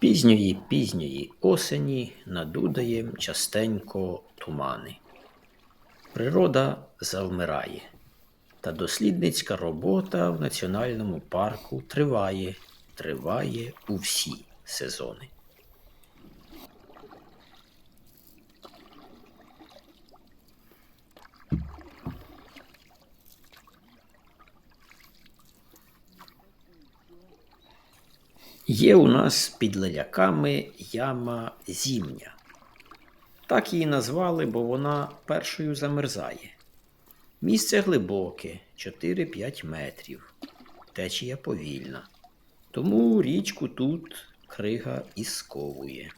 Пізньої пізньої осені над Удаєм частенько тумани. Природа завмирає, та дослідницька робота в національному парку триває, триває у всі сезони. Є у нас під леляками яма зімня. Так її назвали, бо вона першою замерзає. Місце глибоке 4-5 метрів. Течія повільна. Тому річку тут крига і сковує.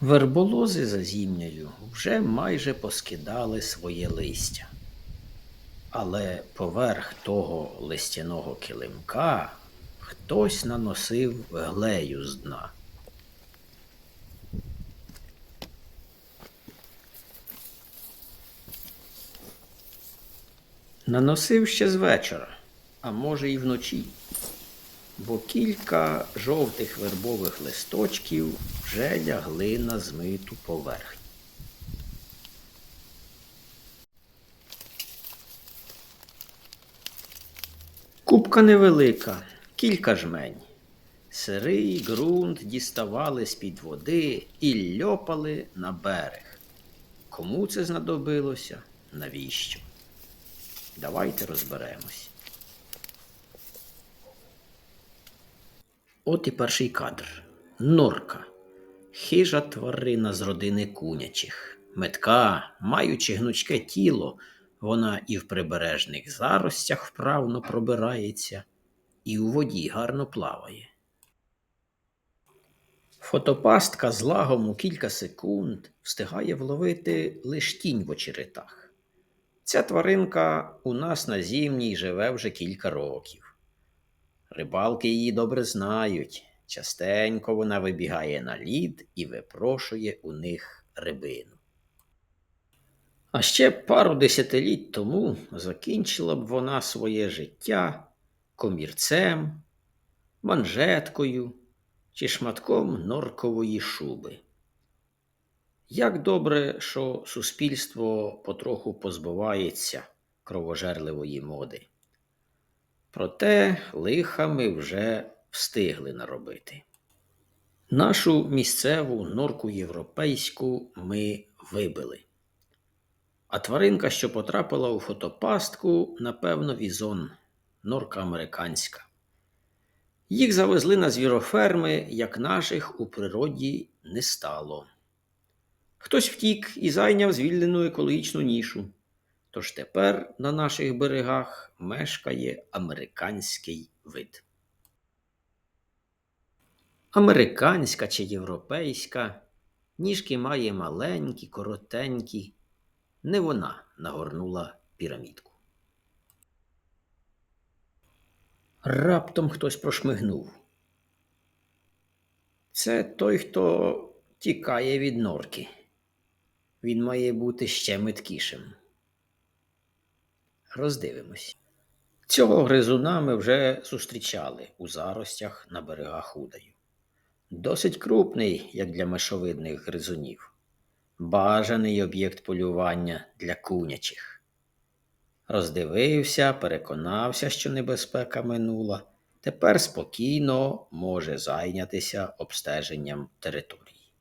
Верболози за зімнею вже майже поскидали своє листя. Але поверх того листяного килимка хтось наносив глею з дна. Наносив ще з вечора, а може, і вночі, бо кілька жовтих вербових листочків вже лягли на змиту поверхню. Кубка невелика, кілька жмень. Сирий ґрунт діставали з-під води і льопали на берег. Кому це знадобилося? Навіщо? Давайте розберемось. От і перший кадр. Норка. Хижа тварина з родини кунячих. Метка, маючи гнучке тіло, вона і в прибережних заростях вправно пробирається, і у воді гарно плаває. Фотопастка з лагом у кілька секунд встигає вловити лиш тінь в очеретах. Ця тваринка у нас на зімній живе вже кілька років. Рибалки її добре знають. Частенько вона вибігає на лід і випрошує у них рибину. А ще пару десятиліть тому закінчила б вона своє життя комірцем, манжеткою чи шматком норкової шуби. Як добре, що суспільство потроху позбувається кровожерливої моди. Проте лиха ми вже встигли наробити. Нашу місцеву норку європейську ми вибили. А тваринка, що потрапила у фотопастку, напевно, візон, норка американська. Їх завезли на звіроферми, як наших у природі не стало. Хтось втік і зайняв звільнену екологічну нішу. Тож тепер на наших берегах мешкає американський вид. Американська чи європейська, ніжки має маленькі, коротенькі. Не вона нагорнула пірамідку. Раптом хтось прошмигнув. Це той, хто тікає від норки. Він має бути ще меткішим. Роздивимось. Цього гризуна ми вже зустрічали у заростях на берегах Удаю. Досить крупний, як для мешовидних гризунів, бажаний об'єкт полювання для кунячих. Роздивився, переконався, що небезпека минула. Тепер спокійно може зайнятися обстеженням території.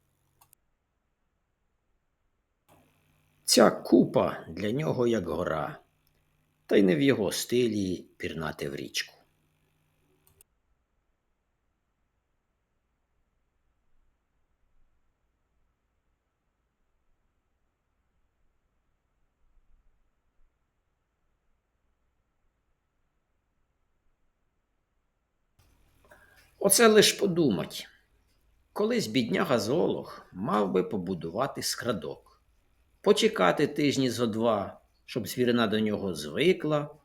Ця купа для нього як гора, та й не в його стилі пірнати в річку. Оце лиш подумать. Колись бідняга золог мав би побудувати скрадок, почекати тижні зо два, щоб звірина до нього звикла,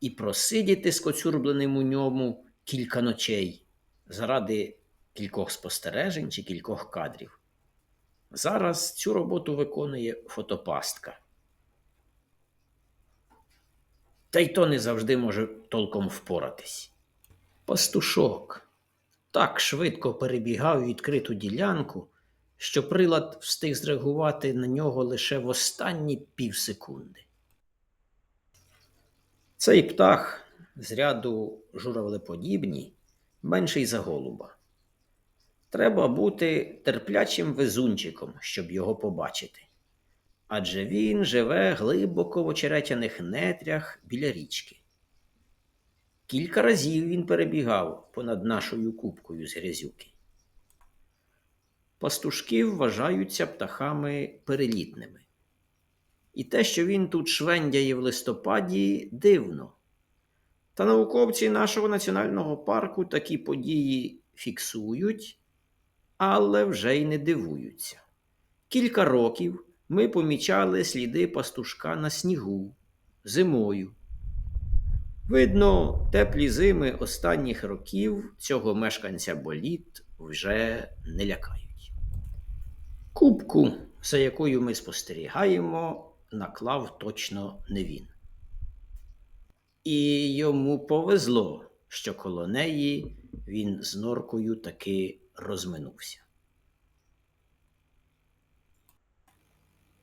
і просидіти скоцюрбленим у ньому кілька ночей заради кількох спостережень чи кількох кадрів. Зараз цю роботу виконує фотопастка. та й то не завжди може толком впоратись. Пастушок так швидко перебігав відкриту ділянку, що прилад встиг зреагувати на нього лише в останні півсекунди. Цей птах з ряду журавлеподібні менший за голуба. Треба бути терплячим везунчиком, щоб його побачити. Адже він живе глибоко в очеретяних нетрях біля річки. Кілька разів він перебігав понад нашою кубкою з грязюки. Пастушки вважаються птахами перелітними. І те, що він тут швендяє в листопаді, дивно. Та науковці нашого національного парку такі події фіксують, але вже й не дивуються. Кілька років ми помічали сліди пастушка на снігу зимою. Видно, теплі зими останніх років цього мешканця боліт вже не лякають. Кубку, за якою ми спостерігаємо, наклав точно не він. І йому повезло, що коло неї він з норкою таки розминувся.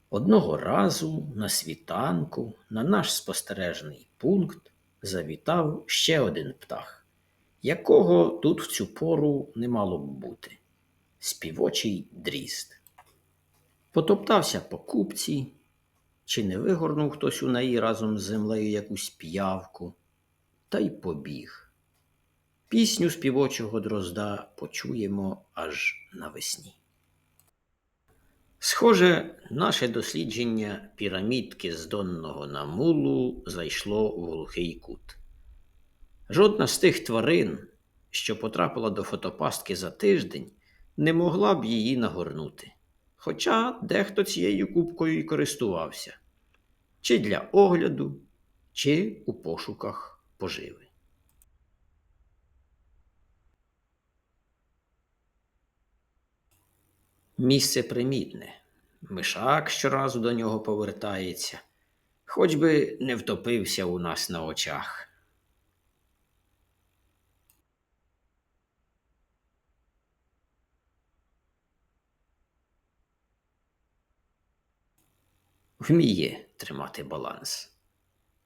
Одного разу на світанку на наш спостережний пункт завітав ще один птах, якого тут в цю пору не мало б бути співочий дрізд. Потоптався по купці, чи не вигорнув хтось у неї разом з землею якусь п'явку, та й побіг. Пісню співочого дрозда почуємо аж навесні. Схоже, наше дослідження пірамідки з Донного намулу зайшло в глухий кут. Жодна з тих тварин, що потрапила до фотопастки за тиждень, не могла б її нагорнути. Хоча дехто цією кубкою і користувався чи для огляду, чи у пошуках поживи. Місце примітне. Мишак щоразу до нього повертається, хоч би не втопився у нас на очах. Вміє тримати баланс.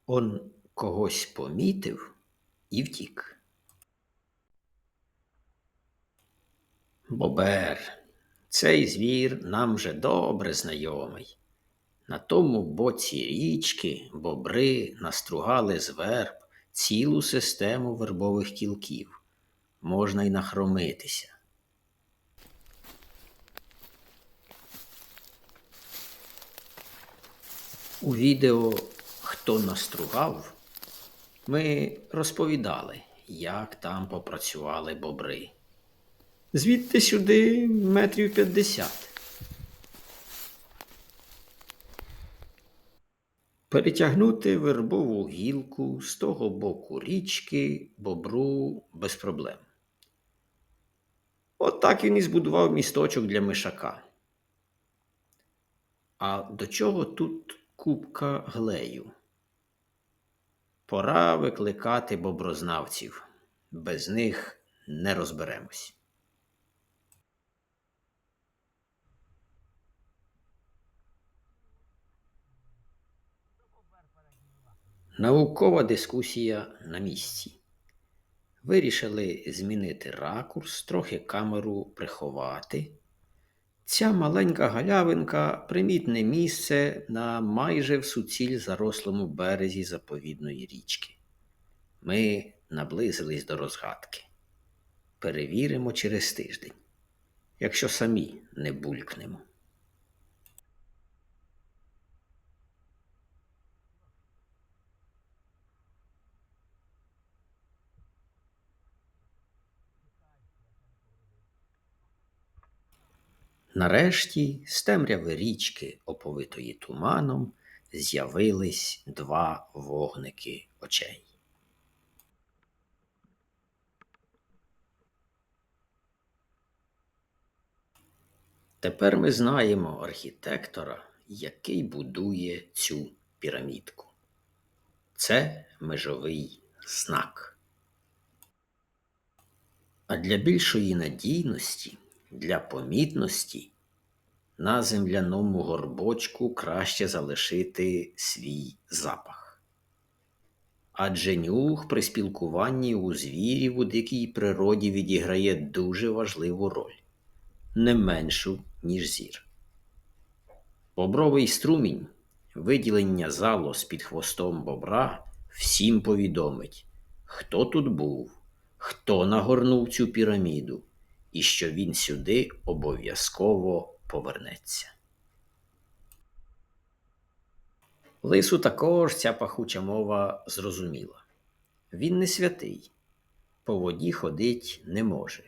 Он когось помітив і втік. Бобер, цей звір нам вже добре знайомий. На тому боці річки бобри настругали з верб цілу систему вербових кілків. Можна й нахромитися. У відео Хто настругав, ми розповідали, як там попрацювали бобри. Звідти сюди метрів п'ятдесят. Перетягнути вербову гілку з того боку річки бобру без проблем. От так він і збудував місточок для мишака. А до чого тут кубка глею? Пора викликати бобрознавців. Без них не розберемось. Наукова дискусія на місці. Вирішили змінити ракурс, трохи камеру приховати. Ця маленька галявинка примітне місце на майже в суціль зарослому березі заповідної річки. Ми наблизились до розгадки. Перевіримо через тиждень, якщо самі не булькнемо. Нарешті з темряви річки, оповитої туманом, з'явились два вогники очей. Тепер ми знаємо архітектора, який будує цю пірамідку. Це межовий знак. А для більшої надійності, для помітності, на земляному горбочку краще залишити свій запах. Адже нюх при спілкуванні у звірів у дикій природі відіграє дуже важливу роль, не меншу, ніж зір. Бобровий струмінь, виділення залоз під хвостом бобра всім повідомить, хто тут був, хто нагорнув цю піраміду, і що він сюди обов'язково повернеться. Лису також ця пахуча мова зрозуміла. Він не святий, по воді ходить не може.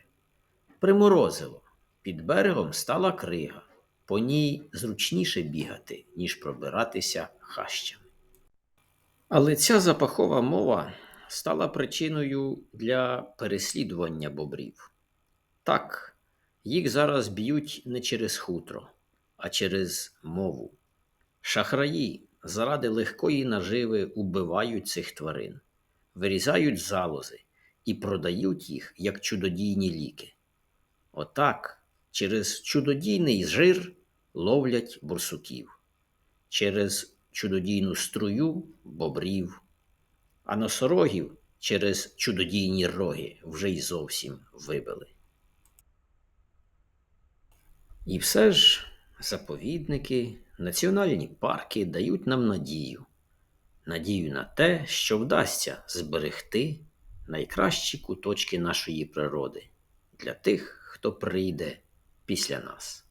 Приморозило, під берегом стала крига, по ній зручніше бігати, ніж пробиратися хащами. Але ця запахова мова стала причиною для переслідування бобрів. Так, їх зараз б'ють не через хутро, а через мову. Шахраї заради легкої наживи убивають цих тварин, вирізають залози і продають їх як чудодійні ліки. Отак, через чудодійний жир ловлять борсуків, через чудодійну струю бобрів, а носорогів через чудодійні роги вже й зовсім вибили. І все ж заповідники, національні парки дають нам надію. Надію на те, що вдасться зберегти найкращі куточки нашої природи для тих, хто прийде після нас.